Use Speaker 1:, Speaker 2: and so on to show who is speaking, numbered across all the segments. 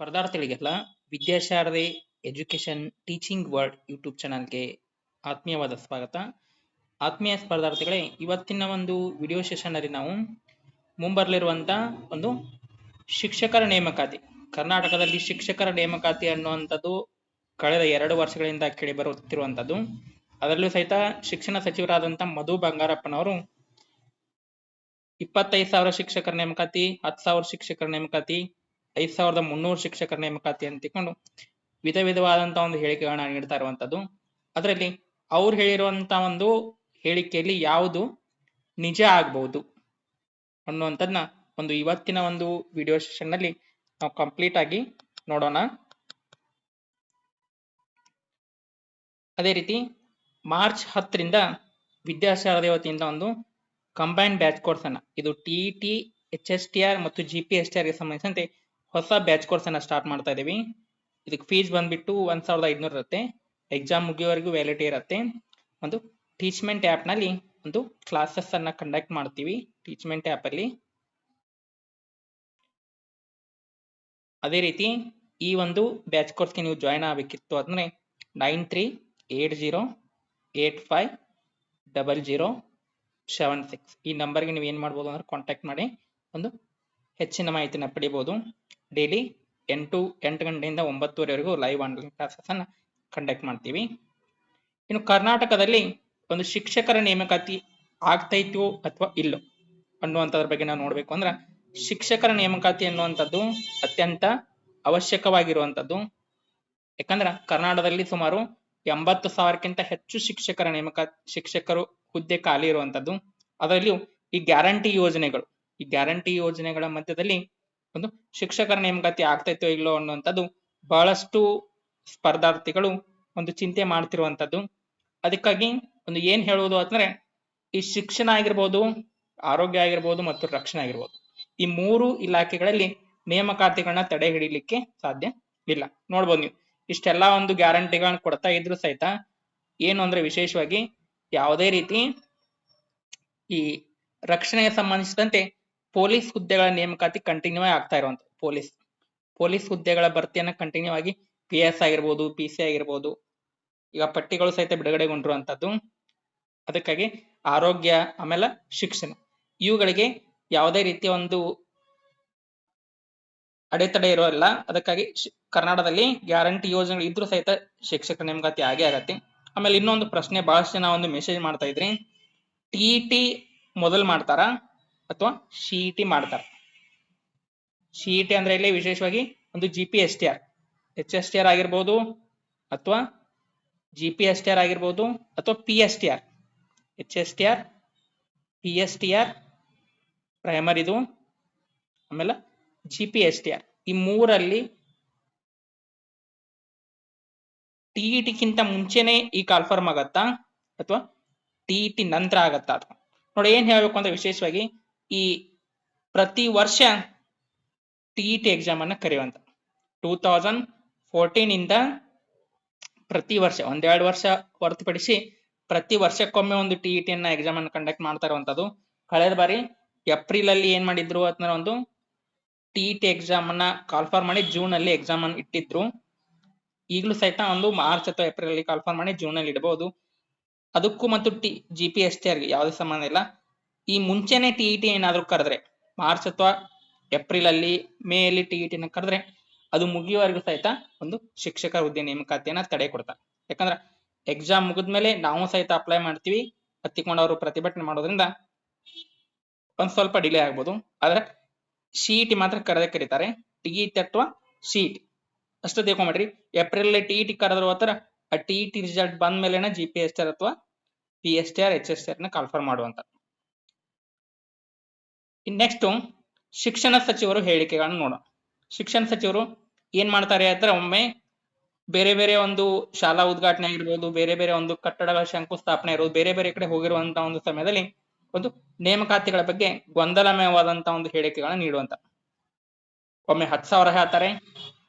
Speaker 1: ಸ್ಪರ್ಧಾರ್ಥಿಗಳಿಗೆಲ್ಲ Vidyasharade education teaching word YouTube ಚಾನಲ್ಗೆ ಆತ್ಮೀಯವಾದ ಸ್ವಾಗತ. ಆತ್ಮೀಯ ಸ್ಪರ್ಧಾರ್ಥಿಗಳೇ, ಇವತ್ತಿನ ಒಂದು ವಿಡಿಯೋ ಸೆಷನ್ ಅಲ್ಲಿ ನಾವು ಮುಂಬರಲಿರುವಂತ ಒಂದು ಶಿಕ್ಷಕರ ನೇಮಕಾತಿ. ಕರ್ನಾಟಕದಲ್ಲಿ ಶಿಕ್ಷಕರ ನೇಮಕಾತಿ ಅನ್ನುವಂಥದ್ದು ಕಳೆದ ಎರಡು ವರ್ಷಗಳಿಂದ ಕೇಳಿ ಬರುತ್ತಿರುವಂಥದ್ದು. ಅದರಲ್ಲೂ ಸಹಿತ ಶಿಕ್ಷಣ ಸಚಿವರಾದಂಥ ಮಧು ಬಂಗಾರಪ್ಪನವರು ಇಪ್ಪತ್ತೈದು ಸಾವಿರ ಶಿಕ್ಷಕರ ನೇಮಕಾತಿ, ಹತ್ತು ಸಾವಿರ ಶಿಕ್ಷಕರ ನೇಮಕಾತಿ ಐದ್ ಸಾವಿರದ ಮುನ್ನೂರು ಶಿಕ್ಷಕರ ನೇಮಕಾತಿ ಅಂತ ತಿಳ್ಕೊಂಡು ವಿಧ ವಿಧವಾದಂತ ಒಂದು ಹೇಳಿಕೆಗಳನ್ನ ನೀಡ್ತಾ ಇರುವಂತದ್ದು. ಅದರಲ್ಲಿ ಅವ್ರು ಹೇಳಿರುವಂತ ಒಂದು ಹೇಳಿಕೆಯಲ್ಲಿ ಯಾವುದು ನಿಜ ಆಗ್ಬಹುದು ಅನ್ನುವಂಥದ್ನ ಒಂದು ಇವತ್ತಿನ ಒಂದು ವಿಡಿಯೋ ಸೆಷನ್ನಲ್ಲಿ ನಾವು ಕಂಪ್ಲೀಟ್ ಆಗಿ ನೋಡೋಣ. ಅದೇ ರೀತಿ ಮಾರ್ಚ್ ಹತ್ತರಿಂದ ವಿದ್ಯಾಶಾರದೆ ವತಿಯಿಂದ ಒಂದು ಕಂಬೈನ್ಡ್ ಬ್ಯಾಚ್ ಕೋರ್ಸ್ ಅನ್ನ, ಇದು T T H S T R ಮತ್ತು ಜಿ ಪಿ ಎಸ್ ಟಿ ಆರ್ಗೆ ಸಂಬಂಧಿಸಿದಂತೆ ಹೊಸ ಬ್ಯಾಚ್ ಕೋರ್ಸ್ ಅನ್ನ ಸ್ಟಾರ್ಟ್ ಮಾಡ್ತಾ ಇದೀವಿ. ಇದಕ್ಕೆ ಫೀಸ್ ಬಂದ್ಬಿಟ್ಟು ಒಂದ್ ಸಾವಿರದ ಐದ್ನೂರು ಇರುತ್ತೆ. ಎಕ್ಸಾಮ್ ಮುಗಿಯೋವರೆಗೂ ವ್ಯಾಲಿಟಿ ಇರುತ್ತೆ. ಒಂದು ಟೀಚ್ಮೆಂಟ್ ಆ್ಯಪ್ನಲ್ಲಿ ಒಂದು ಕ್ಲಾಸಸ್ ಅನ್ನ ಕಂಡಕ್ಟ್ ಮಾಡ್ತೀವಿ ಟೀಚ್ಮೆಂಟ್ ಆ್ಯಪ್ ಅಲ್ಲಿ. ಅದೇ ರೀತಿ ಈ ಒಂದು ಬ್ಯಾಚ್ ಕೋರ್ಸ್ಗೆ ನೀವು ಜಾಯ್ನ್ ಆಗಬೇಕಿತ್ತು ಅಂದ್ರೆ nine three eight zero eight five double zero seven six ಈ ನಂಬರ್ಗೆ ನೀವು ಏನು ಮಾಡ್ಬೋದು ಅಂದ್ರೆ ಕಾಂಟ್ಯಾಕ್ಟ್ ಮಾಡಿ ಒಂದು ಹೆಚ್ಚಿನ ಮಾಹಿತಿನ ಪಡಿಬೋದು. ಡೈಲಿ ಎಂಟು ಎಂಟು ಗಂಟೆಯಿಂದ ಒಂಬತ್ತುವರೆವರೆಗೂ ಲೈವ್ ಆನ್ಲೈನ್ ಕ್ಲಾಸಸ್ ಅನ್ನ ಕಂಡಕ್ಟ್ ಮಾಡ್ತೀವಿ. ಇನ್ನು ಕರ್ನಾಟಕದಲ್ಲಿ ಒಂದು ಶಿಕ್ಷಕರ ನೇಮಕಾತಿ ಆಗ್ತೈತೋ ಅಥವಾ ಇಲ್ಲೋ ಅನ್ನುವಂಥದ್ರ ಬಗ್ಗೆ ನಾವು ನೋಡಬೇಕು ಅಂದ್ರೆ ಶಿಕ್ಷಕರ ನೇಮಕಾತಿ ಅನ್ನುವಂಥದ್ದು ಅತ್ಯಂತ ಅವಶ್ಯಕವಾಗಿರುವಂಥದ್ದು. ಯಾಕಂದ್ರೆ ಕರ್ನಾಟಕದಲ್ಲಿ ಸುಮಾರು ಎಂಬತ್ತು ಸಾವಿರಕ್ಕಿಂತ ಹೆಚ್ಚು ಶಿಕ್ಷಕರ ನೇಮಕಾತಿ ಶಿಕ್ಷಕರು ಹುದ್ದೆ ಖಾಲಿ ಇರುವಂತದ್ದು ಅದರಲ್ಲಿಯೂ ಈ ಗ್ಯಾರಂಟಿ ಯೋಜನೆಗಳು, ಈ ಗ್ಯಾರಂಟಿ ಯೋಜನೆಗಳ ಮಧ್ಯದಲ್ಲಿ ಒಂದು ಶಿಕ್ಷಕರ ನೇಮಕಾತಿ ಆಗ್ತೈತೋ ಇಲ್ಲೋ ಅನ್ನುವಂಥದ್ದು ಬಹಳಷ್ಟು ಸ್ಪರ್ಧಾರ್ಥಿಗಳು ಒಂದು ಚಿಂತೆ ಮಾಡ್ತಿರುವಂಥದ್ದು. ಅದಕ್ಕಾಗಿ ಒಂದು ಏನ್ ಹೇಳುವುದು ಅಂದ್ರೆ ಈ ಶಿಕ್ಷಣ ಆಗಿರ್ಬೋದು, ಆರೋಗ್ಯ ಆಗಿರ್ಬೋದು ಮತ್ತು ರಕ್ಷಣೆ ಆಗಿರ್ಬೋದು, ಈ ಮೂರು ಇಲಾಖೆಗಳಲ್ಲಿ ನೇಮಕಾತಿಗಳನ್ನ ತಡೆ ಹಿಡಿಲಿಕ್ಕೆ ಸಾಧ್ಯ ಇಲ್ಲ. ನೋಡ್ಬೋದು ನೀವು, ಇಷ್ಟೆಲ್ಲಾ ಒಂದು ಗ್ಯಾರಂಟಿಗಳನ್ನ ಕೊಡ್ತಾ ಇದ್ರು ಸಹಿತ ಏನು ಅಂದ್ರೆ ವಿಶೇಷವಾಗಿ ಯಾವುದೇ ರೀತಿ ಈ ರಕ್ಷಣೆಗೆ ಸಂಬಂಧಿಸಿದಂತೆ ಪೊಲೀಸ್ ಹುದ್ದೆಗಳ ನೇಮಕಾತಿ ಕಂಟಿನ್ಯೂ ಆಗ್ತಾ ಇರುವಂತ ಪೊಲೀಸ್ ಪೊಲೀಸ್ ಹುದ್ದೆಗಳ ಭರ್ತಿಯನ್ನ ಕಂಟಿನ್ಯೂ ಆಗಿ ಪಿ ಎಸ್ ಆಗಿರ್ಬೋದು ಪಿ ಸಿ ಆಗಿರ್ಬೋದು, ಈಗ ಪಟ್ಟಿಗಳು ಸಹಿತ ಬಿಡುಗಡೆಗೊಂಡಿರುವಂತದ್ದು ಅದಕ್ಕಾಗಿ ಆರೋಗ್ಯ, ಆಮೇಲೆ ಶಿಕ್ಷಣ, ಇವುಗಳಿಗೆ ಯಾವುದೇ ರೀತಿಯ ಒಂದು ಅಡೆತಡೆ ಇರೋಲ್ಲ. ಅದಕ್ಕಾಗಿ ಕರ್ನಾಟಕದಲ್ಲಿ ಗ್ಯಾರಂಟಿ ಯೋಜನೆಗಳು ಇದ್ರೂ ಸಹಿತ ಶಿಕ್ಷಕರ ನೇಮಕಾತಿ ಆಗೇ ಆಗತ್ತೆ. ಆಮೇಲೆ ಇನ್ನೊಂದು ಪ್ರಶ್ನೆ, ಬಹಳಷ್ಟು ಜನ ಒಂದು ಮೆಸೇಜ್ ಮಾಡ್ತಾ ಇದ್ರಿ. ಟಿ ಟಿ ಮೊದಲು ಮಾಡ್ತಾರಾ? ಅಥವಾ ಸಿ ಟಿ ಮಾಡ್ತಾರ. ಸಿ ಟಿ ಅಂದ್ರೆ ಇಲ್ಲಿ ವಿಶೇಷವಾಗಿ ಒಂದು G P S T R H S T R ಆಗಿರ್ಬೋದು ಅಥವಾ G P S T R ಆಗಿರ್ಬೋದು ಅಥವಾ P S T R H S T R P S T R ಪ್ರೈಮರಿದು ಆಮೇಲೆ G P S T R ಈ ಮೂರಲ್ಲಿ T E ಟಿಗಿಂತ ಮುಂಚೆನೆ ಈ ಕಾಲ್ಫರ್ಮ್ ಆಗತ್ತಾ? ಅಥವಾ ಟಿ ಇ ಟಿ ನಂತರ ಆಗತ್ತಾ ಅಥವಾ ನೋಡಿ ಏನ್ ಹೇಳ್ಬೇಕು ಅಂದ್ರೆ ವಿಶೇಷವಾಗಿ ಈ ಪ್ರತಿ ವರ್ಷ ಟಿ ಇ ಟಿ ಎಕ್ಸಾಮ್ ಅನ್ನ ಕರೆಯುವಂತ. ಟೂ ತೌಸಂಡ್ ಫೋರ್ಟೀನ್ ಇಂದ ಪ್ರತಿ ವರ್ಷ, ಒಂದೆರಡು ವರ್ಷ ಹೊರತುಪಡಿಸಿ ಪ್ರತಿ ವರ್ಷಕ್ಕೊಮ್ಮೆ ಒಂದು ಟಿ ಇ ಟಿ ಅನ್ನ ಎಕ್ಸಾಮ್ ಅನ್ನ ಕಂಡಕ್ಟ್ ಮಾಡ್ತಾ ಇರುವಂತದ್ದು. ಕಳೆದ ಬಾರಿ ಏಪ್ರಿಲ್ ಅಲ್ಲಿ ಏನ್ ಮಾಡಿದ್ರು ಅದನ್ನ ಒಂದು ಟಿ ಇ ಟಿ ಎಕ್ಸಾಮ್ ಅನ್ನ ಕಾಲ್ಫಾರ್ ಮಾಡಿ ಜೂನ್ ಅಲ್ಲಿ ಎಕ್ಸಾಮ್ ಅನ್ನು ಇಟ್ಟಿದ್ರು. ಈಗಲೂ ಸಹಿತ ಒಂದು ಮಾರ್ಚ್ ಅಥವಾ ಏಪ್ರಿಲ್ ಅಲ್ಲಿ ಕಾಲ್ಫಾರ್ ಮಾಡಿ ಜೂನ್ ಅಲ್ಲಿ ಇಡಬಹುದು ಅದಕ್ಕೂ ಮತ್ತು T G P S T ಆರ್ಗೆ ಯಾವುದೇ ಸಂಬಂಧ ಇಲ್ಲ. ಈ ಮುಂಚೆನೆ ಟಿ ಇ ಟಿ ಏನಾದ್ರು ಕರೆದ್ರೆ ಮಾರ್ಚ್ ಅಥವಾ ಏಪ್ರಿಲ್ ಅಲ್ಲಿ ಮೇ ಅಲ್ಲಿ ಟಿ ಇ ಟಿನ ಕರೆದ್ರೆ, ಅದು ಮುಗಿಯುವವರೆಗೂ ಸಹಿತ ಒಂದು ಶಿಕ್ಷಕ ಹುದ್ದೆ ನೇಮಕಾತಿಯನ್ನ ತಡೆ ಕೊಡ್ತಾರೆ. ಯಾಕಂದ್ರೆ ಎಕ್ಸಾಮ್ ಮುಗಿದ್ಮೇಲೆ ನಾವು ಸಹಿತ ಅಪ್ಲೈ ಮಾಡ್ತೀವಿ ಹತ್ತಿಕೊಂಡವರು ಪ್ರತಿಭಟನೆ ಮಾಡೋದ್ರಿಂದ ಒಂದ್ ಸ್ವಲ್ಪ ಡಿಲೇ ಆಗ್ಬೋದು. ಆದ್ರೆ ಸಿಇಟಿ ಮಾತ್ರ ಕರೆದ ಕರೀತಾರೆ. ಟಿ ಇ ಟಿ ಅಥವಾ ಸಿ ಟಿ ಅಷ್ಟು ತಿಳ್ಕೊಂಬಿಡ್ರಿ. ಏಪ್ರಿಲ್ ಟಿ ಇ ಟಿ ಕರೆದ್ರು ಹೋತರ ಆ ಟಿ ಇ ಟಿ ರಿಸಲ್ಟ್ ಬಂದ ಮೇಲೆನ G P S T R ಅಥವಾ P S T R H S T ಆರ್ನ ಕಾಲ್ಫರ್ ಮಾಡುವಂತ. ನೆಕ್ಸ್ಟ್ ಶಿಕ್ಷಣ ಸಚಿವರು ಹೇಳಿಕೆಗಳನ್ನು ನೋಡೋಣ. ಶಿಕ್ಷಣ ಸಚಿವರು ಏನ್ ಮಾಡ್ತಾರೆ ಅಂದ್ರೆ ಒಮ್ಮೆ ಬೇರೆ ಬೇರೆ ಒಂದು ಶಾಲಾ ಉದ್ಘಾಟನೆ ಆಗಿರ್ಬೋದು, ಬೇರೆ ಬೇರೆ ಒಂದು ಕಟ್ಟಡಗಳ ಶಂಕುಸ್ಥಾಪನೆ ಇರ್ಬೋದು, ಬೇರೆ ಬೇರೆ ಕಡೆ ಹೋಗಿರುವಂತಹ ಒಂದು ಸಮಯದಲ್ಲಿ ಒಂದು ನೇಮಕಾತಿಗಳ ಬಗ್ಗೆ ಗೊಂದಲಮಯವಾದಂತಹ ಒಂದು ಹೇಳಿಕೆಗಳನ್ನ ನೀಡುವಂತ. ಒಮ್ಮೆ ಹತ್ತು ಸಾವಿರ ಹೇಳ್ತಾರೆ,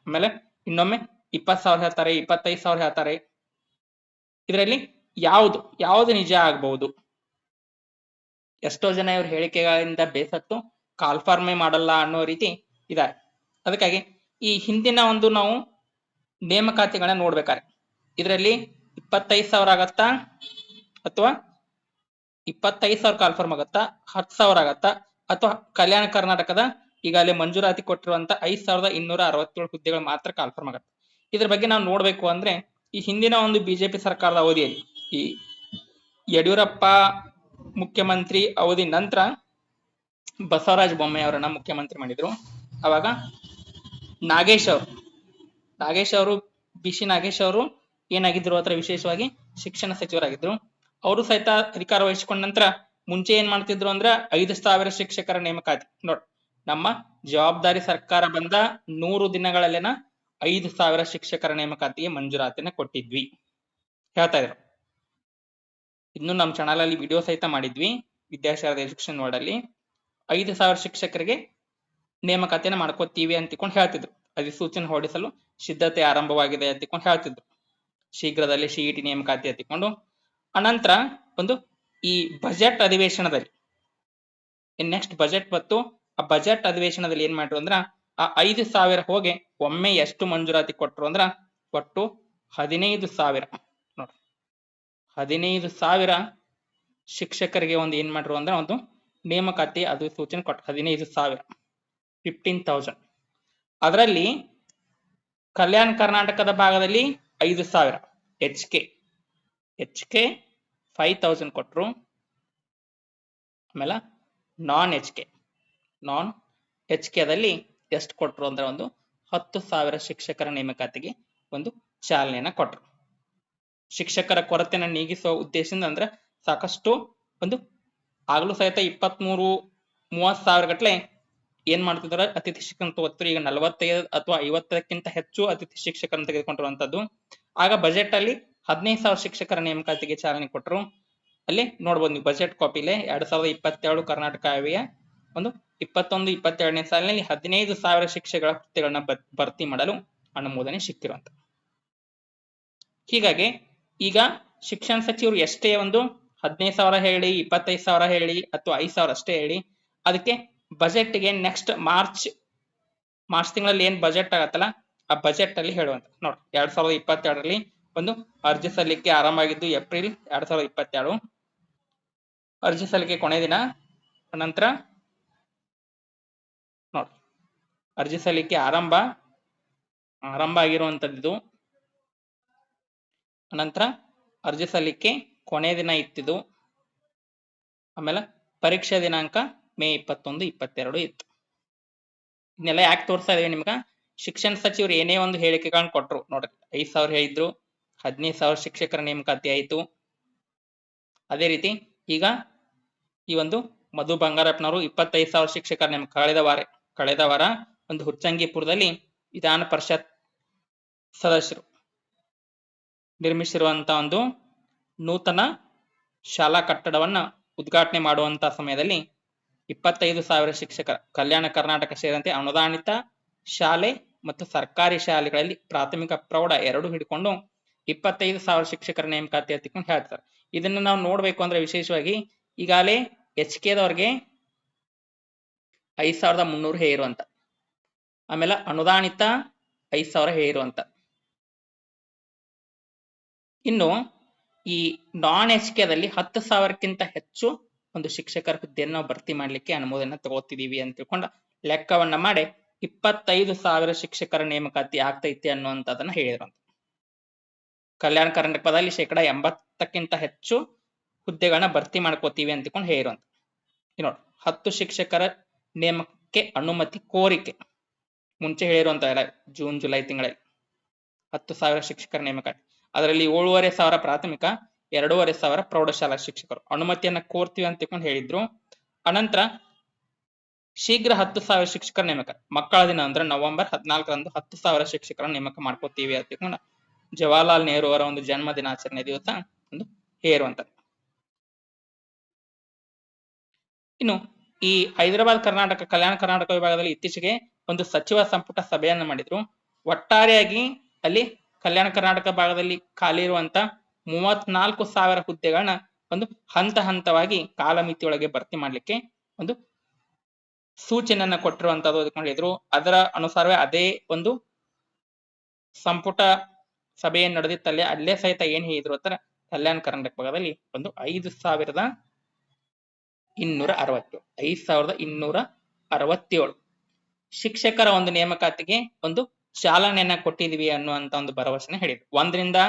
Speaker 1: ಆಮೇಲೆ ಇನ್ನೊಮ್ಮೆ ಇಪ್ಪತ್ ಸಾವಿರ ಹೇಳ್ತಾರೆ, ಇಪ್ಪತ್ತೈದು ಸಾವಿರ ಹೇಳ್ತಾರೆ. ಇದರಲ್ಲಿ ಯಾವುದು ಯಾವುದು ನಿಜ ಆಗ್ಬಹುದು? ಎಷ್ಟೋ ಜನ ಇವ್ರ ಹೇಳಿಕೆಗಳಿಂದ ಬೇಸತ್ತು ಕಾಲ್ಫಾರ್ಮೆ ಮಾಡಲ್ಲ ಅನ್ನೋ ರೀತಿ ಇದ್ದಾರೆ ಅದಕ್ಕಾಗಿ ಈ ಹಿಂದಿನ ಒಂದು ನಾವು ನೇಮಕಾತಿಗಳನ್ನ ನೋಡ್ಬೇಕಾರೆ. ಇದರಲ್ಲಿ ಇಪ್ಪತ್ತೈದು ಸಾವಿರ ಆಗತ್ತಾ? ಅಥವಾ ಇಪ್ಪತ್ತೈದು ಸಾವಿರ ಕಾಲ್ಫಾರ್ಮ್ ಆಗತ್ತಾ? ಹತ್ತು ಸಾವಿರ ಆಗತ್ತಾ? ಅಥವಾ ಕಲ್ಯಾಣ ಕರ್ನಾಟಕದ ಈಗಾಗಲೇ ಮಂಜೂರಾತಿ ಕೊಟ್ಟಿರುವಂತ ಐದ್ ಸಾವಿರದ ಇನ್ನೂರ ಅರವತ್ತೇಳು ಹುದ್ದೆಗಳು ಮಾತ್ರ ಕಾಲ್ಫಾರ್ಮ್ ಆಗತ್ತೆ. ಇದ್ರ ಬಗ್ಗೆ ನಾವು ನೋಡ್ಬೇಕು ಅಂದ್ರೆ ಈ ಹಿಂದಿನ ಒಂದು ಬಿಜೆಪಿ ಸರ್ಕಾರದ ಅವಧಿಯಲ್ಲಿ ಈ ಯಡಿಯೂರಪ್ಪ ಮುಖ್ಯಮಂತ್ರಿ ಅವಧಿ ನಂತರ ಬಸವರಾಜ ಬೊಮ್ಮಾಯಿ ಅವರನ್ನ ಮುಖ್ಯಮಂತ್ರಿ ಮಾಡಿದ್ರು. ಅವಾಗ ನಾಗೇಶ್ ಅವರು ನಾಗೇಶ್ ಅವರು ಬಿ ಸಿ ನಾಗೇಶ್ ಅವರು ಏನಾಗಿದ್ರು ಅತ್ರ ವಿಶೇಷವಾಗಿ ಶಿಕ್ಷಣ ಸಚಿವರಾಗಿದ್ರು. ಅವರು ಸಹಿತ ಅಧಿಕಾರ ವಹಿಸಿಕೊಂಡ ನಂತರ ಮುಂಚೆ ಏನ್ ಮಾಡ್ತಿದ್ರು ಅಂದ್ರ ಐದು ಸಾವಿರ ಶಿಕ್ಷಕರ ನೇಮಕಾತಿ. ನೋಡ್, ನಮ್ಮ ಜವಾಬ್ದಾರಿ ಸರ್ಕಾರ ಬಂದ ನೂರು ದಿನಗಳಲ್ಲಿನ ಐದು ಸಾವಿರ ಶಿಕ್ಷಕರ ನೇಮಕಾತಿಗೆ ಮಂಜೂರಾತಿನ ಕೊಟ್ಟಿದ್ವಿ. ಹೇಳ್ತಾ ಇದ್ರು. ಇನ್ನು ನಮ್ಮ ಚಾನಲ್ ಅಲ್ಲಿ ವಿಡಿಯೋ ಸಹಿತ ಮಾಡಿದ್ವಿ. ವಿದ್ಯಾಶಾರದ ಎಜುಕೇಶನ್ ವರ್ಡ್ ಅಲ್ಲಿ. ಐದು ಸಾವಿರ ಶಿಕ್ಷಕರಿಗೆ ನೇಮಕಾತಿಯನ್ನು ಮಾಡ್ಕೋತೀವಿ ಅಂತಿಕೊಂಡು ಹೇಳ್ತಿದ್ರು. ಅಧಿಸೂಚನೆ ಹೊರಡಿಸಲು ಸಿದ್ಧತೆ ಆರಂಭವಾಗಿದೆ ಅಂತಿಕೊಂಡು ಹೇಳ್ತಿದ್ರು. ಶೀಘ್ರದಲ್ಲಿ ಸಿಇಟಿ ನೇಮಕಾತಿ ಹತ್ತಿಕೊಂಡು ಅನಂತರ ಒಂದು ಈ ಬಜೆಟ್ ಅಧಿವೇಶನದಲ್ಲಿ ನೆಕ್ಸ್ಟ್ ಬಜೆಟ್ ಮತ್ತು ಆ ಬಜೆಟ್ ಅಧಿವೇಶನದಲ್ಲಿ ಏನ್ ಮಾಡ್ರು ಅಂದ್ರ, ಆ ಐದು ಸಾವಿರ ಹೋಗಿ ಒಮ್ಮೆ ಎಷ್ಟು ಮಂಜೂರಾತಿ ಕೊಟ್ರು ಅಂದ್ರ, ಒಟ್ಟು ಹದಿನೈದು ಸಾವಿರ. ಹದಿನೈದು ಸಾವಿರ ಶಿಕ್ಷಕರಿಗೆ ಒಂದು ಏನ್ ಮಾಡ್ರು ಅಂದ್ರೆ ಒಂದು ನೇಮಕಾತಿ ಅದು ಸೂಚನೆ ಕೊಟ್ಟು ಹದಿನೈದು ಸಾವಿರ ಫಿಫ್ಟೀನ್ ತೌಸಂಡ್ ಅದರಲ್ಲಿ ಕಲ್ಯಾಣ ಕರ್ನಾಟಕದ ಭಾಗದಲ್ಲಿ ಐದು ಸಾವಿರ H K H K five thousand ಕೊಟ್ರು, ಆಮೇಲೆ non H K non H ಕೆದಲ್ಲಿ ಎಷ್ಟು ಕೊಟ್ರು ಅಂದ್ರೆ ಒಂದು ಹತ್ತು ಸಾವಿರ ಶಿಕ್ಷಕರ ನೇಮಕಾತಿಗೆ ಒಂದು ಚಾಲನೆಯನ್ನ ಕೊಟ್ರು. ಶಿಕ್ಷಕರ ಕೊರತೆನ ನೀಗಿಸುವ ಉದ್ದೇಶದಿಂದ ಅಂದ್ರೆ ಸಾಕಷ್ಟು ಒಂದು ಆಗಲೂ ಸಹಿತ ಇಪ್ಪತ್ಮೂರು ಮೂವತ್ ಸಾವಿರ ಗಟ್ಲೆ ಏನ್ ಮಾಡ್ತಿದಾರೆ ಅತಿಥಿ ಶಿಕ್ಷಕ ತಗೋತಾರೆ ಈಗ ನಲವತ್ತೈದು ಅಥವಾ ಐವತ್ತಕ್ಕಿಂತ ಹೆಚ್ಚು ಅತಿಥಿ ಶಿಕ್ಷಕರನ್ನ ತೆಗೆದುಕೊಂಡಿರುವಂತದ್ದು. ಆಗ ಬಜೆಟ್ ಅಲ್ಲಿ ಹದಿನೈದು ಸಾವಿರ ಶಿಕ್ಷಕರ ನೇಮಕಾತಿಗೆ ಚಾಲನೆ ಕೊಟ್ಟರು ಅಲ್ಲಿ ನೋಡ್ಬೋದು ನೀವು ಬಜೆಟ್ ಕಾಪಿಲೆ ಎರಡ್ ಸಾವಿರದ ಇಪ್ಪತ್ತೆರಡು ಕರ್ನಾಟಕ ಆವಿಯ ಒಂದು ಇಪ್ಪತ್ತೊಂದು, ಇಪ್ಪತ್ತೆರಡನೇ ಸಾಲಿನಲ್ಲಿ ಹದಿನೈದು ಸಾವಿರ ಶಿಕ್ಷಕರ ಹುದ್ದೆಗಳನ್ನ ಭರ್ತಿ ಮಾಡಲು ಅನುಮೋದನೆ ಸಿಕ್ಕಿರುವಂತ. ಹೀಗಾಗಿ ಈಗ ಶಿಕ್ಷಣ ಸಚಿವರು ಎಷ್ಟೇ ಒಂದು ಹದಿನೈದು ಸಾವಿರ ಹೇಳಿ, ಇಪ್ಪತ್ತೈದು ಸಾವಿರ ಹೇಳಿ ಅಥವಾ ಐದು ಸಾವಿರ ಅಷ್ಟೇ ಹೇಳಿ, ಅದಕ್ಕೆ ಬಜೆಟ್ಗೆ ನೆಕ್ಸ್ಟ್ ಮಾರ್ಚ್ ಮಾರ್ಚ್ ತಿಂಗಳಲ್ಲಿ ಏನ್ ಬಜೆಟ್ ಆಗತ್ತಲ್ಲ, ಆ ಬಜೆಟ್ ಅಲ್ಲಿ ಹೇಳುವಂತ. ನೋಡಿ, ಎರಡ್ ಸಾವಿರದ ಇಪ್ಪತ್ತೆರಡರಲ್ಲಿ ಒಂದು ಅರ್ಜಿ ಸಲ್ಲಿಕೆ ಆರಂಭ ಆಗಿದ್ದು ಏಪ್ರಿಲ್ ಎರಡ್ ಸಾವಿರದ ಇಪ್ಪತ್ತೆರಡು. ಅರ್ಜಿ ಸಲ್ಲಿಕೆ ಕೊನೆ ದಿನ, ನಂತರ ನೋಡಿ, ಅರ್ಜಿ ಸಲ್ಲಿಕೆ ಆರಂಭ ಆರಂಭ ಆಗಿರುವಂತದ್ದು ನಂತರ ಅರ್ಜಿ ಸಲ್ಲಿಕೆ ಕೊನೆ ದಿನ ಇತ್ತಿದು. ಆಮೇಲೆ ಪರೀಕ್ಷಾ ದಿನಾಂಕ ಮೇ ಇಪ್ಪತ್ತೊಂದು, ಇಪ್ಪತ್ತೆರಡು ಇತ್ತು. ಇದನ್ನೆಲ್ಲ ಯಾಕೆ ತೋರಿಸ್ತಾ ಇದೀವಿ ನಿಮ್ಗೆ? ಶಿಕ್ಷಣ ಸಚಿವರು ಏನೇ ಒಂದು ಹೇಳಿಕೆಗಳನ್ನ ಕೊಟ್ರು. ನೋಡ್ರಿ, ಐದ್ ಸಾವಿರ ಹೇಳಿದ್ರು, ಹದಿನೈದು ಸಾವಿರ ಶಿಕ್ಷಕರ ನೇಮಕಾತಿ ಆಯಿತು. ಅದೇ ರೀತಿ ಈಗ ಈ ಒಂದು ಮಧು ಬಂಗಾರಪ್ಪನವರು ಇಪ್ಪತ್ತೈದು ಸಾವಿರ ಶಿಕ್ಷಕರ ನೇಮಕ ಕಳೆದ ವಾರ ಕಳೆದ ವಾರ ಒಂದು ಹುಚ್ಚಂಗಿಪುರದಲ್ಲಿ ವಿಧಾನ ಪರಿಷತ್ ಸದಸ್ಯರು ನಿರ್ಮಿಸಿರುವಂತ ಒಂದು ನೂತನ ಶಾಲಾ ಕಟ್ಟಡವನ್ನ ಉದ್ಘಾಟನೆ ಮಾಡುವಂತ ಸಮಯದಲ್ಲಿ ಇಪ್ಪತ್ತೈದು ಸಾವಿರ ಶಿಕ್ಷಕರ ಕಲ್ಯಾಣ ಕರ್ನಾಟಕ ಸೇರಿದಂತೆ ಅನುದಾನಿತ ಶಾಲೆ ಮತ್ತು ಸರ್ಕಾರಿ ಶಾಲೆಗಳಲ್ಲಿ ಪ್ರಾಥಮಿಕ ಪ್ರೌಢ ಎರಡು ಹಿಡ್ಕೊಂಡು ಇಪ್ಪತ್ತೈದು ಸಾವಿರ ಶಿಕ್ಷಕರ ನೇಮಕಾತಿ ಹತ್ತಿಕೊಂಡು ಹೇಳ್ತಾರೆ. ಇದನ್ನ ನಾವು ನೋಡ್ಬೇಕು ಅಂದ್ರೆ ವಿಶೇಷವಾಗಿ ಈಗಾಗಲೇ ಎಚ್ ಕೆದವ್ರಿಗೆ ಐದ್ ಸಾವಿರದ ಮುನ್ನೂರು ಹೇರುವಂತ ಆಮೇಲೆ ಅನುದಾನಿತ ಐದ್ ಸಾವಿರ ಹೇರುವಂತ ಇನ್ನು ಈ ನಾನ್ ಎಚ್ ಕೆದಲ್ಲಿ ಹತ್ತು ಸಾವಿರಕ್ಕಿಂತ ಹೆಚ್ಚು ಒಂದು ಶಿಕ್ಷಕರ ಹುದ್ದೆಯನ್ನು ನಾವು ಭರ್ತಿ ಮಾಡಲಿಕ್ಕೆ ಅನುಮೋದನೆ ತಗೋತಿದೀವಿ ಅಂತ ತಿಳ್ಕೊಂಡು ಲೆಕ್ಕವನ್ನ ಮಾಡಿ ಇಪ್ಪತ್ತೈದು ಸಾವಿರ ಶಿಕ್ಷಕರ ನೇಮಕಾತಿ ಆಗ್ತೈತಿ ಅನ್ನುವಂಥದ್ದನ್ನ ಹೇಳಿದ್ರಂತ ಕಲ್ಯಾಣ ಕರ್ನಾಟಕದಲ್ಲಿ ಶೇಕಡ ಎಂಬತ್ತಕ್ಕಿಂತ ಹೆಚ್ಚು ಹುದ್ದೆಗಳನ್ನ ಭರ್ತಿ ಮಾಡ್ಕೋತೀವಿ ಅಂತ ತಿಳ್ಕೊಂಡು ಹೇಳಿರುವಂತ ನೋಡಿ ಹತ್ತು ಶಿಕ್ಷಕರ ನೇಮಕಕ್ಕೆ ಅನುಮತಿ ಕೋರಿಕೆ. ಮುಂಚೆ ಹೇಳಿರುವಂತ ಜೂನ್, ಜುಲೈ ತಿಂಗಳಲ್ಲಿ ಹತ್ತು ಸಾವಿರ ಶಿಕ್ಷಕರ ನೇಮಕಾತಿ. ಅದರಲ್ಲಿ ಏಳುವರೆ ಸಾವಿರ ಪ್ರಾಥಮಿಕ, ಎರಡೂವರೆ ಸಾವಿರ ಪ್ರೌಢಶಾಲಾ ಶಿಕ್ಷಕರು. ಅನುಮತಿಯನ್ನ ಕೋರ್ತೀವಿ ಅಂತ ತಿಳ್ಕೊಂಡು ಹೇಳಿದ್ರು. ಅನಂತರ ಶೀಘ್ರ ಹತ್ತು ಸಾವಿರ ಶಿಕ್ಷಕರ ನೇಮಕ. ಮಕ್ಕಳ ದಿನ ಅಂದ್ರೆ ನವೆಂಬರ್ ಹದಿನಾಲ್ಕರಂದು ಹತ್ತು ಸಾವಿರ ಶಿಕ್ಷಕರ ನೇಮಕ ಮಾಡ್ಕೋತೀವಿ ಅಂತ ತಿಳ್ಕೊಂಡು ಜವಾಹರ್ಲಾಲ್ ನೆಹರು ಅವರ ಒಂದು ಜನ್ಮ ದಿನಾಚರಣೆ ದಿವಸ ಒಂದು ಹೇರುವಂತ. ಇನ್ನು ಈ ಹೈದರಾಬಾದ್ ಕರ್ನಾಟಕ, ಕಲ್ಯಾಣ ಕರ್ನಾಟಕ ವಿಭಾಗದಲ್ಲಿ ಇತ್ತೀಚೆಗೆ ಒಂದು ಸಚಿವ ಸಂಪುಟ ಸಭೆಯನ್ನ ಮಾಡಿದ್ರು. ಒಟ್ಟಾರೆಯಾಗಿ ಅಲ್ಲಿ ಕಲ್ಯಾಣ ಕರ್ನಾಟಕ ಭಾಗದಲ್ಲಿ ಖಾಲಿ ಇರುವಂತ ಮೂವತ್ನಾಲ್ಕು ಸಾವಿರ ಹುದ್ದೆಗಳನ್ನ ಒಂದು ಹಂತ ಹಂತವಾಗಿ ಕಾಲಮಿತಿಯೊಳಗೆ ಭರ್ತಿ ಮಾಡ್ಲಿಕ್ಕೆ ಒಂದು ಸೂಚನೆಯನ್ನ ಕೊಟ್ಟಿರುವಂತದ್ದು ಅದಕ್ಕೆ ಅದರ ಅನುಸಾರವೇ ಅದೇ ಒಂದು ಸಂಪುಟ ಸಭೆಯನ್ನು ನಡೆದಿತ್ತಲ್ಲೇ ಅಲ್ಲೇ ಸಹಿತ ಏನ್ ಹೇಳಿದ್ರು ಅಂತ ಕಲ್ಯಾಣ ಕರ್ನಾಟಕ ಭಾಗದಲ್ಲಿ ಒಂದು ಐದು ಸಾವಿರದ ಇನ್ನೂರ ಅರವತ್ತೇಳು ಐದ್ ಸಾವಿರದ ಇನ್ನೂರ ಅರವತ್ತೇಳು. ಶಿಕ್ಷಕರ ಒಂದು ನೇಮಕಾತಿಗೆ ಒಂದು ಚಾಲನೆಯನ್ನ ಕೊಟ್ಟಿದೀವಿ ಅನ್ನುವಂತ ಒಂದು ಭರವಸೆನ ಹೇಳಿದ್ರು. ಒಂದರಿಂದ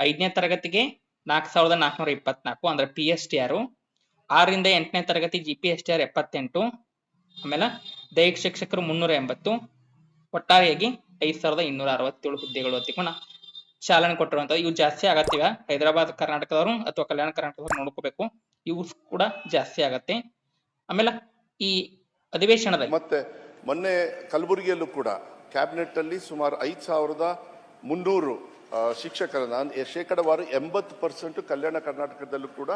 Speaker 1: ಐದನೇ ತರಗತಿಗೆ ನಾಲ್ಕು ಸಾವಿರದ ನಾಲ್ಕುನೂರ ಇಪ್ಪತ್ನಾಲ್ಕು ಅಂದ್ರೆ ಪಿ ಎಸ್ ಟಿ ಆರ್ ಆರರಿಂದ ಎಂಟನೇ ತರಗತಿ G P S T R ಎಪ್ಪತ್ತೆಂಟು, ಆಮೇಲೆ ದೈಹಿಕ ಶಿಕ್ಷಕರು ಮುನ್ನೂರ ಎಂಬತ್ತು, ಒಟ್ಟಾರೆಯಾಗಿ ಐದ್ ಸಾವಿರದ ಇನ್ನೂರ ಅರವತ್ತೇಳು ಹುದ್ದೆಗಳು ಹೊತ್ತಿಕೊಂಡ ಚಾಲನೆ ಕೊಟ್ಟಿರುವಂತದ್ದು ಇವು ಜಾಸ್ತಿ ಆಗತ್ತಿವ ಹೈದರಾಬಾದ್, ಕರ್ನಾಟಕದವರು ಅಥವಾ ಕಲ್ಯಾಣ ಕರ್ನಾಟಕದವರು ನೋಡ್ಕೋಬೇಕು. ಇವು ಕೂಡ ಜಾಸ್ತಿ ಆಗತ್ತೆ. ಆಮೇಲೆ ಈ ಅಧಿವೇಶನದಲ್ಲಿ
Speaker 2: ಮತ್ತೆ ಮೊನ್ನೆ ಕಲಬುರಗಿಯಲ್ಲೂ ಕೂಡ ಕ್ಯಾಬಿನೆಟ್ ಅಲ್ಲಿ ಸುಮಾರು ಐದು ಸಾವಿರದ ಮುನ್ನೂರು ಶಿಕ್ಷಕರನ್ನ ಶೇಕಡವಾರು ಎಂಬತ್ತು ಪರ್ಸೆಂಟ್ ಕಲ್ಯಾಣ ಕರ್ನಾಟಕದಲ್ಲೂ ಕೂಡ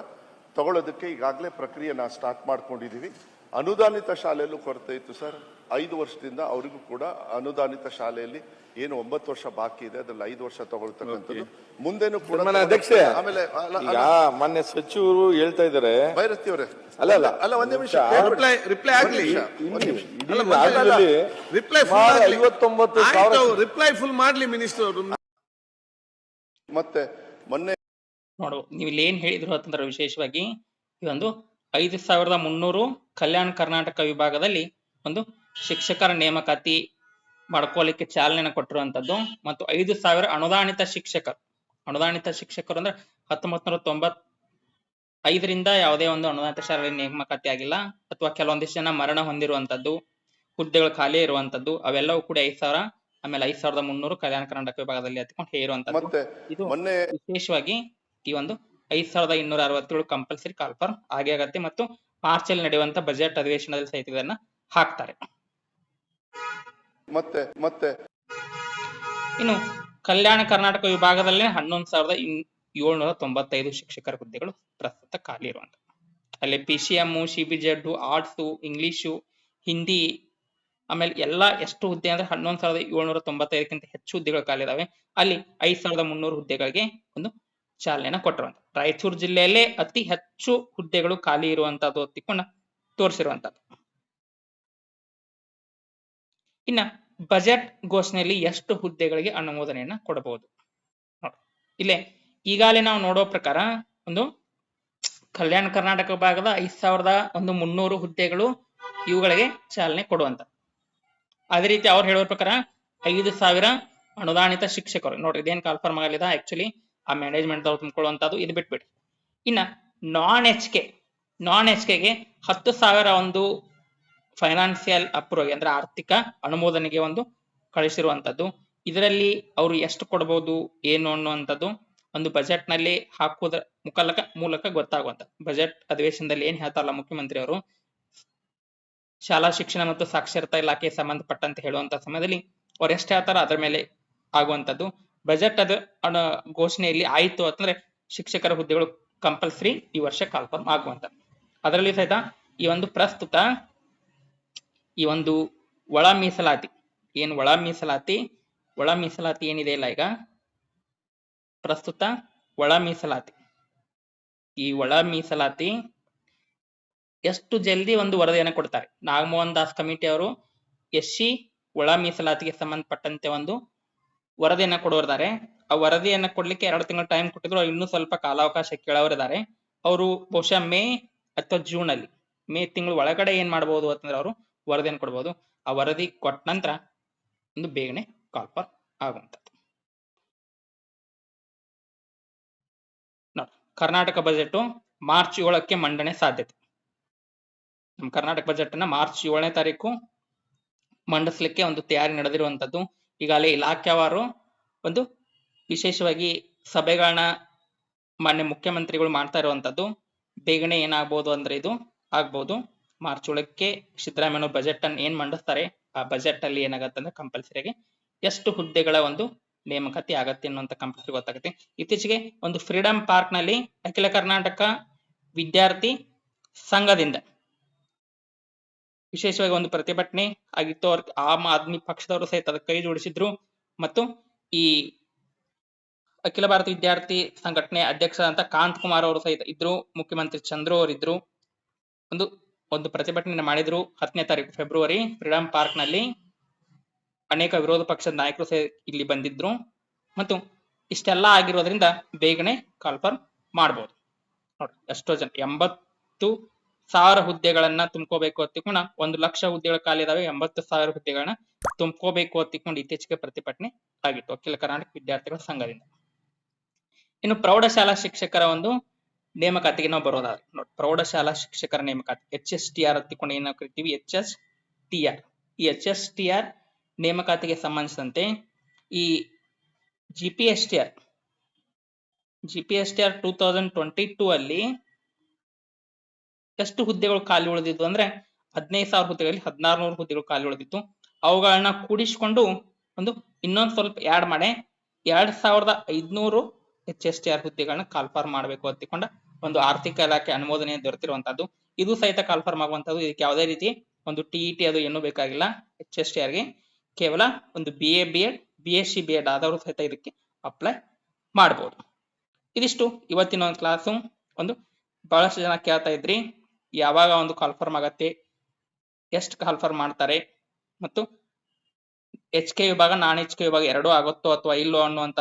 Speaker 2: ತಗೊಳ್ಳೋದಕ್ಕೆ ಈಗಾಗಲೇ ಪ್ರಕ್ರಿಯೆ ನಾವು ಸ್ಟಾರ್ಟ್ ಮಾಡ್ಕೊಂಡಿದ್ದೀವಿ ಅನುದಾನಿತ ಶಾಲೆಯಲ್ಲೂ ಕೊರತೆ ಇತ್ತು ಸರ್. ಐದು ವರ್ಷದಿಂದ ಅವರಿಗೂ ಕೂಡ ಅನುದಾನಿತ ಶಾಲೆಯಲ್ಲಿ ಏನು ಒಂಬತ್ತು ವರ್ಷ ಬಾಕಿ ಇದೆ ಅದ್ರಲ್ಲಿ ಐದು ವರ್ಷ ತಗೊಳ್ತಕ್ಕಂಥದ್ದು. ಮುಂದೆನೂ ಕೂಡ
Speaker 3: ಅಧ್ಯಕ್ಷ ಅಧ್ಯಕ್ಷೆ
Speaker 2: ಆಮೇಲೆ
Speaker 3: ಮೊನ್ನೆ ಸಚಿವರು ಹೇಳ್ತಾ ಇದ್ದಾರೆ.
Speaker 2: ಭೈರತಿ ಅವರೇ.
Speaker 3: ಅಲ್ಲ, ಅಲ್ಲ.
Speaker 2: ಅಲ್ಲ ಒಂದ್ ನಿಮಿಷ
Speaker 4: ರಿಪ್ಲೈ ರಿಪ್ಲೈ ಆಗ್ಲಿ ರಿಪ್ಲೈ ಫುಲ್
Speaker 3: ಸುಮಾರು
Speaker 4: ಆಗ್ಲಿ
Speaker 3: ಐವತ್ತೊಂಬತ್ತು ಸಾವಿರ
Speaker 4: ರಿಪ್ಲೈ ಫುಲ್ ಮಾಡ್ಲಿ ಮಿನಿಸ್ಟರ್ ಅವರು.
Speaker 2: ಮತ್ತೆ ಮೊನ್ನೆ
Speaker 1: ನೋಡು ನೀವು ಇಲ್ಲಿ ಏನ್ ಹೇಳಿದ್ರು ಅಂತಂದ್ರೆ ವಿಶೇಷವಾಗಿ ಈ ಒಂದು ಐದು ಸಾವಿರದ ಮುನ್ನೂರು ಕಲ್ಯಾಣ ಕರ್ನಾಟಕ ವಿಭಾಗದಲ್ಲಿ ಒಂದು ಶಿಕ್ಷಕರ ನೇಮಕಾತಿ ಮಾಡ್ಕೊಳ್ಳಿಕ್ಕೆ ಚಾಲನೆ ಕೊಟ್ಟಿರುವಂತದ್ದು. ಮತ್ತು ಐದು ಸಾವಿರ ಅನುದಾನಿತ ಶಿಕ್ಷಕರು ಅನುದಾನಿತ ಶಿಕ್ಷಕರು ಅಂದ್ರೆ ಹತ್ತೊಂಬತ್ ನೂರ ತೊಂಬತ್ ಐದರಿಂದ ಯಾವುದೇ ಒಂದು ಅನುದಾನಿತ ಶಾಲೆ ನೇಮಕಾತಿ ಆಗಿಲ್ಲ. ಅಥವಾ ಕೆಲವೊಂದಿಷ್ಟು ಜನ ಮರಣ ಹೊಂದಿರುವಂತದ್ದು ಹುದ್ದೆಗಳು ಖಾಲಿ ಇರುವಂತದ್ದು ಅವೆಲ್ಲವೂ ಕೂಡ ಐದ್ ಸಾವಿರ ಆಮೇಲೆ ಐದ್ ಸಾವಿರದ ಮುನ್ನೂರು ಕಲ್ಯಾಣ ಕರ್ನಾಟಕ ವಿಭಾಗದಲ್ಲಿ ಹತ್ಕೊಂಡು ಹೇರುವಂತದ್ದು ಇದು
Speaker 2: ಮೊನ್ನೆ
Speaker 1: ವಿಶೇಷವಾಗಿ ಈ ಒಂದು ಐದ್ ಸಾವಿರದ ಇನ್ನೂರ ಅರವತ್ತೇಳು ಕಂಪಲ್ಸರಿ ಕಾಲ್ಫಾರ್ಮ್ ಆಗೇ ಆಗತ್ತೆ ಮತ್ತು ಮಾರ್ಚ್ ಅಲ್ಲಿ ನಡೆಯುವಂತ ಬಜೆಟ್ ಅಧಿವೇಶನದಲ್ಲಿ ಸಹಿತ ಇದನ್ನ ಹಾಕ್ತಾರೆ.
Speaker 2: ಮತ್ತೆ ಮತ್ತೆ.
Speaker 1: ಇನ್ನು ಕಲ್ಯಾಣ ಕರ್ನಾಟಕ ವಿಭಾಗದಲ್ಲಿ ಹನ್ನೊಂದು ಸಾವಿರದ ಏಳ್ನೂರ ತೊಂಬತ್ತೈದು ಶಿಕ್ಷಕರ ಹುದ್ದೆಗಳು ಪ್ರಸ್ತುತ ಖಾಲಿ ಇರುವಂತ. ಅಲ್ಲಿ P C M C B Z arts English Hindi ಆಮೇಲೆ ಎಲ್ಲಾ ಎಷ್ಟು ಹುದ್ದೆ ಅಂದ್ರೆ ಹನ್ನೊಂದು ಸಾವಿರದ ಏಳ್ನೂರ ತೊಂಬತ್ತೈದಕ್ಕಿಂತ ಹೆಚ್ಚು ಹುದ್ದೆಗಳು ಖಾಲಿ ಇದಾವೆ. ಅಲ್ಲಿ ಐದ್ ಸಾವಿರದ ಮುನ್ನೂರು ಹುದ್ದೆಗಳಿಗೆ ಒಂದು ಚಾಲನೆಯನ್ನ ಕೊಟ್ಟಿರುವಂತ ರಾಯಚೂರು ಜಿಲ್ಲೆಯಲ್ಲೇ ಅತಿ ಹೆಚ್ಚು ಹುದ್ದೆಗಳು ಖಾಲಿ ಇರುವಂತದ್ದು ತಿಕ್ಕೊಂಡ ತೋರಿಸಿರುವಂತದ್ದು ಇನ್ನ ಬಜೆಟ್ ಘೋಷಣೆಯಲ್ಲಿ ಎಷ್ಟು ಹುದ್ದೆಗಳಿಗೆ ಅನುಮೋದನೆಯನ್ನ ಕೊಡಬಹುದು? ಇಲ್ಲೇ ಈಗಾಗಲೇ ನಾವು ನೋಡೋ ಪ್ರಕಾರ ಒಂದು ಕಲ್ಯಾಣ ಕರ್ನಾಟಕ ಭಾಗದ ಐದ್ ಸಾವಿರದ ಒಂದು ಮುನ್ನೂರು ಹುದ್ದೆಗಳು ಇವುಗಳಿಗೆ ಚಾಲನೆ ಕೊಡುವಂತ ಅದೇ ರೀತಿ ಅವ್ರು ಹೇಳೋ ಪ್ರಕಾರ ಐದು ಸಾವಿರ ಅನುದಾನಿತ ಶಿಕ್ಷಕರು. ನೋಡ್ರಿ ಇದೇನ್ ಕಾಲ್ಫಾರ್ಮ್ ಆಗಲಿದ. ಆಕ್ಚುಲಿ ಆ ಮ್ಯಾನೇಜ್ಮೆಂಟ್ ದವ್ರು ತುಂಬಿಕೊಳ್ಳುವಂತದ್ದು ಇದು ಬಿಟ್ಬಿಡಿ ಇನ್ನ non H K non H ಕೆಗೆ ಹತ್ತು ಸಾವಿರ ಒಂದು ಫೈನಾನ್ಸಿಯಲ್ ಅಪ್ರೂವ್ ಅಂದ್ರೆ ಆರ್ಥಿಕ ಅನುಮೋದನೆಗೆ ಒಂದು ಕಳಿಸಿರುವಂತದ್ದು ಇದರಲ್ಲಿ ಅವರು ಎಷ್ಟು ಕೊಡಬಹುದು ಏನು ಅನ್ನುವಂಥದ್ದು ಒಂದು ಬಜೆಟ್ನಲ್ಲಿ ಹಾಕುವುದರ ಮುಖಲಕ, ಮೂಲಕ ಗೊತ್ತಾಗುವಂತ. ಬಜೆಟ್ ಅಧಿವೇಶನದಲ್ಲಿ ಏನ್ ಹೇಳ್ತಾರಲ್ಲ ಮುಖ್ಯಮಂತ್ರಿ ಅವರು? ಶಾಲಾ ಶಿಕ್ಷಣ ಮತ್ತು ಸಾಕ್ಷರತಾ ಇಲಾಖೆ ಸಂಬಂಧಪಟ್ಟಂತ ಹೇಳುವಂತ ಸಮಯದಲ್ಲಿ ಅವ್ರು ಎಷ್ಟು ಹೇಳ್ತಾರ ಅದರ ಮೇಲೆ ಆಗುವಂತದ್ದು ಬಜೆಟ್ ಅದು ಘೋಷಣೆಯಲ್ಲಿ ಆಯಿತು ಅಂತಂದ್ರೆ ಶಿಕ್ಷಕರ ಹುದ್ದೆಗಳು ಕಂಪಲ್ಸರಿ ಈ ವರ್ಷ ಕಾಲ್ಫಾರ್ಮ್ ಆಗುವಂತ. ಅದರಲ್ಲಿ ಸಹಿತ ಈ ಒಂದು ಪ್ರಸ್ತುತ ಈ ಒಂದು ಒಳ ಮೀಸಲಾತಿ, ಏನ್ ಒಳ ಮೀಸಲಾತಿ? ಒಳ ಮೀಸಲಾತಿ ಏನಿದೆ ಇಲ್ಲ ಈಗ? ಪ್ರಸ್ತುತ ಒಳ ಮೀಸಲಾತಿ. ಈ ಒಳ ಮೀಸಲಾತಿ ಎಷ್ಟು ಜಲ್ದಿ ಒಂದು ವರದಿಯನ್ನು ಕೊಡ್ತಾರೆ? ನಾಗಮೋಹನ್ ದಾಸ್ ಕಮಿಟಿ ಅವರು ಎಸ್ ಸಿ ಒಳ ಮೀಸಲಾತಿಗೆ ಸಂಬಂಧಪಟ್ಟಂತೆ ಒಂದು ವರದಿಯನ್ನ ಕೊಡೋರಿದ್ದಾರೆ. ಆ ವರದಿಯನ್ನ ಕೊಡ್ಲಿಕ್ಕೆ ಎರಡು ತಿಂಗಳ ಟೈಮ್ ಕೊಟ್ಟಿದ್ರು. ಇನ್ನೂ ಸ್ವಲ್ಪ ಕಾಲಾವಕಾಶ ಕೇಳೋರಿದ್ದಾರೆ. ಅವರು ಬಹುಶಃ ಮೇ ಅಥವಾ ಜೂನ್ ಅಲ್ಲಿ, ಮೇ ತಿಂಗಳು ಒಳಗಡೆ ಏನ್ ಮಾಡಬಹುದು ಅಂತಂದ್ರೆ ಅವರು ವರದಿಯನ್ನು ಕೊಡಬಹುದು ಆ ವರದಿ ಕೊಟ್ಟ ನಂತರ ಒಂದು ಬೇಗನೆ ಕಾಲ್ಫಾರ್ ಆಗುವಂಥದ್ದು. ನೋ ಕರ್ನಾಟಕ ಬಜೆಟ್ ಮಾರ್ಚ್ ಏಳಕ್ಕೆ ಮಂಡನೆ ಸಾಧ್ಯತೆ. ನಮ್ಮ ಕರ್ನಾಟಕ ಬಜೆಟ್ ಅನ್ನ ಮಾರ್ಚ್ ಏಳನೇ ತಾರೀಕು ಮಂಡಿಸ್ಲಿಕ್ಕೆ ಒಂದು ತಯಾರಿ ನಡೆದಿರುವಂತದ್ದು ಈಗಾಗಲೇ ಇಲಾಖೆವಾರು ಒಂದು ವಿಶೇಷವಾಗಿ ಸಭೆಗಳನ್ನ ಮಾನ್ಯ ಮುಖ್ಯಮಂತ್ರಿಗಳು ಮಾಡ್ತಾ ಇರುವಂತದ್ದು. ಬೇಗನೆ ಏನಾಗ್ಬೋದು ಅಂದ್ರೆ ಇದು ಆಗ್ಬೋದು. ಮಾರ್ಚ್ ಒಳಕ್ಕೆ ಸಿದ್ದರಾಮಯ್ಯ ಬಜೆಟ್ ಅನ್ನು ಏನ್ ಮಂಡಿಸ್ತಾರೆ? ಆ ಬಜೆಟ್ ಅಲ್ಲಿ ಏನಾಗತ್ತೆ ಅಂದ್ರೆ ಕಂಪಲ್ಸರಿಯಾಗಿ ಎಷ್ಟು ಹುದ್ದೆಗಳ ಒಂದು ನೇಮಕಾತಿ ಆಗತ್ತೆ ಅನ್ನುವಂತ ಕಂಪಲ್ಸರಿ ಗೊತ್ತಾಗುತ್ತೆ. ಇತ್ತೀಚೆಗೆ ಒಂದು ಫ್ರೀಡಂ ಪಾರ್ಕ್ನಲ್ಲಿ ಅಖಿಲ ಕರ್ನಾಟಕ ವಿದ್ಯಾರ್ಥಿ ಸಂಘದಿಂದ ವಿಶೇಷವಾಗಿ ಒಂದು ಪ್ರತಿಭಟನೆ ಆಗಿತ್ತು. ಅವ್ರ ಆಮ್ ಆದ್ಮಿ ಪಕ್ಷದವರು ಸಹಿತ ಅದಕ್ಕೆ ಕೈ ಜೋಡಿಸಿದ್ರು. ಮತ್ತು ಈ ಅಖಿಲ ಭಾರತ ವಿದ್ಯಾರ್ಥಿ ಸಂಘಟನೆ ಅಧ್ಯಕ್ಷರಾದಂತ ಕಾಂತ್ ಕುಮಾರ್ ಅವರು ಸಹಿತ ಇದ್ರು, ಮುಖ್ಯಮಂತ್ರಿ ಚಂದ್ರು ಅವರಿದ್ರು ಒಂದು ಒಂದು ಪ್ರತಿಭಟನೆ ಮಾಡಿದ್ರು ಹತ್ತನೇ ತಾರೀಕು ಫೆಬ್ರವರಿ ಫ್ರೀಡಂ ಪಾರ್ಕ್ನಲ್ಲಿ ಅನೇಕ ವಿರೋಧ ಪಕ್ಷದ ನಾಯಕರು ಇಲ್ಲಿ ಬಂದಿದ್ರು. ಮತ್ತು ಇಷ್ಟೆಲ್ಲ ಆಗಿರೋದ್ರಿಂದ ಬೇಗನೆ ಕಾಲ್ಫರ್ಮ್ ಮಾಡಬಹುದು ನೋಡ್ರಿ, ಎಷ್ಟೋ ಜನ, ಎಂಬತ್ತು ಸಾವಿರ ಹುದ್ದೆಗಳನ್ನ ತುಂಬ್ಕೋಬೇಕು ಅಂತ ತಿಳ್ಕೊಂಡು ಒಂದು ಲಕ್ಷ ಹುದ್ದೆಗಳ ಖಾಲಿ ಇದಾವೆ, ಎಂಬತ್ತು ಸಾವಿರ ಹುದ್ದೆಗಳನ್ನ ತುಂಬ್ಕೋಬೇಕು ಅತ್ತಿಕೊಂಡು ಇತ್ತೀಚೆಗೆ ಪ್ರತಿಭಟನೆ ಆಗಿತ್ತು ಅಖಿಲ ಕರ್ನಾಟಕ ವಿದ್ಯಾರ್ಥಿಗಳ ಸಂಘದಿಂದ. ಇನ್ನು ಪ್ರೌಢಶಾಲಾ ಶಿಕ್ಷಕರ ಒಂದು ನೇಮಕಾತಿಗೆ ನಾವು ಬರೋದಾದ್ರೆ, ನೋಡಿ ಪ್ರೌಢಶಾಲಾ ಶಿಕ್ಷಕರ ನೇಮಕಾತಿ ಎಚ್ ಎಸ್ ಟಿ ಆರ್ ಹತ್ತಿಕೊಂಡು ಏನ ಕರಿತೀವಿ? ಎಚ್ ಎಸ್ ಟಿ ಆರ್ ಈ ಎಚ್ ಎಸ್ ಟಿ ಆರ್ ನೇಮಕಾತಿಗೆ ಸಂಬಂಧಿಸಿದಂತೆ ಈ G P S T R G P S T R two thousand twenty two ಅಲ್ಲಿ ಎಷ್ಟು ಹುದ್ದೆಗಳು ಖಾಲಿ ಉಳಿದಿದ್ವು ಅಂದ್ರೆ ಹದಿನೈದು ಸಾವಿರ ಹುದ್ದೆಗಳಲ್ಲಿ ಹದಿನಾರು ನೂರು ಹುದ್ದೆಗಳು ಖಾಲಿ ಉಳಿದಿತ್ತು. ಅವುಗಳನ್ನ ಕೂಡಿಸಿಕೊಂಡು ಒಂದು ಇನ್ನೊಂದು ಸ್ವಲ್ಪ ಆ್ಯಡ್ ಮಾಡಿ ಎರಡ್ ಸಾವಿರದ ಐದ್ನೂರು ಎಚ್ ಎಸ್ ಟಿ ಆರ್ ಹುದ್ದೆಗಳನ್ನ ಕಾಲ್ಫಾರ್ಮ್ ಮಾಡಬೇಕು ಅಂತಿಕೊಂಡ ಒಂದು ಆರ್ಥಿಕ ಇಲಾಖೆ ಅನುಮೋದನೆ ದೊರೆತಿರುವಂತದ್ದು ಇದು ಸಹಿತ ಕಾಲ್ಫಾರ್ಮ್ ಆಗುವಂತದ್ದು ಇದಕ್ಕೆ ಯಾವುದೇ ರೀತಿ ಒಂದು ಟಿ ಇ ಟಿ ಅದು ಏನು ಬೇಕಾಗಿಲ್ಲ. ಎಚ್ ಎಸ್ ಟಿ ಆರ್ಗೆ ಕೇವಲ ಒಂದು B A B Ed B S C B Ed ಆದವರು ಸಹಿತ ಇದಕ್ಕೆ ಅಪ್ಲೈ ಮಾಡ್ಬೋದು. ಇದಿಷ್ಟು ಇವತ್ತಿನ ಒಂದು ಕ್ಲಾಸು ಒಂದು ಬಹಳಷ್ಟು ಜನ ಕೇಳ್ತಾ ಇದ್ರಿ. ಯಾವಾಗ ಒಂದು ಕಾಲ್ಫರ್ಮ್ ಆಗತ್ತೆ ಎಷ್ಟು ಕಾಲ್ಫರ್ಮ್ ಮಾಡ್ತಾರೆ ಮತ್ತು ಎಚ್ ಕೆ ವಿಭಾಗ ನಾನ್ ಎಚ್ ಕೆ ವಿಭಾಗ ಎರಡೂ ಆಗುತ್ತೋ ಅಥವಾ ಇಲ್ಲೋ ಅನ್ನುವಂತ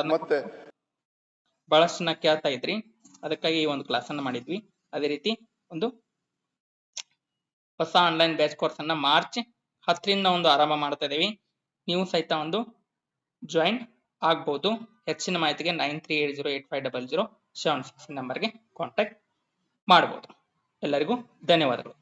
Speaker 1: ಬಹಳಷ್ಟು ಜನ ಕೇಳ್ತಾ ಇದ್ರಿ. ಅದಕ್ಕಾಗಿ ಈ ಒಂದು ಕ್ಲಾಸ್ ಅನ್ನ ಮಾಡಿದ್ವಿ. ಅದೇ ರೀತಿ ಒಂದು ಹೊಸ ಆನ್ಲೈನ್ ಬ್ಯಾಚ್ ಕೋರ್ಸ್ ಅನ್ನ ಮಾರ್ಚ್ ಹತ್ತರಿಂದ ಒಂದು ಆರಂಭ ಮಾಡ್ತಾ ಇದೀವಿ ನೀವು ಸಹಿತ ಒಂದು ಜಾಯಿನ್ ಆಗ್ಬಹುದು ಹೆಚ್ಚಿನ ಮಾಹಿತಿಗೆ nine three eight zero eight five double zero seven six ನಂಬರ್ಗೆ ಕಾಂಟ್ಯಾಕ್ಟ್ ಮಾಡ್ಬೋದು. ಎಲ್ಲರಿಗೂ ಧನ್ಯವಾದಗಳು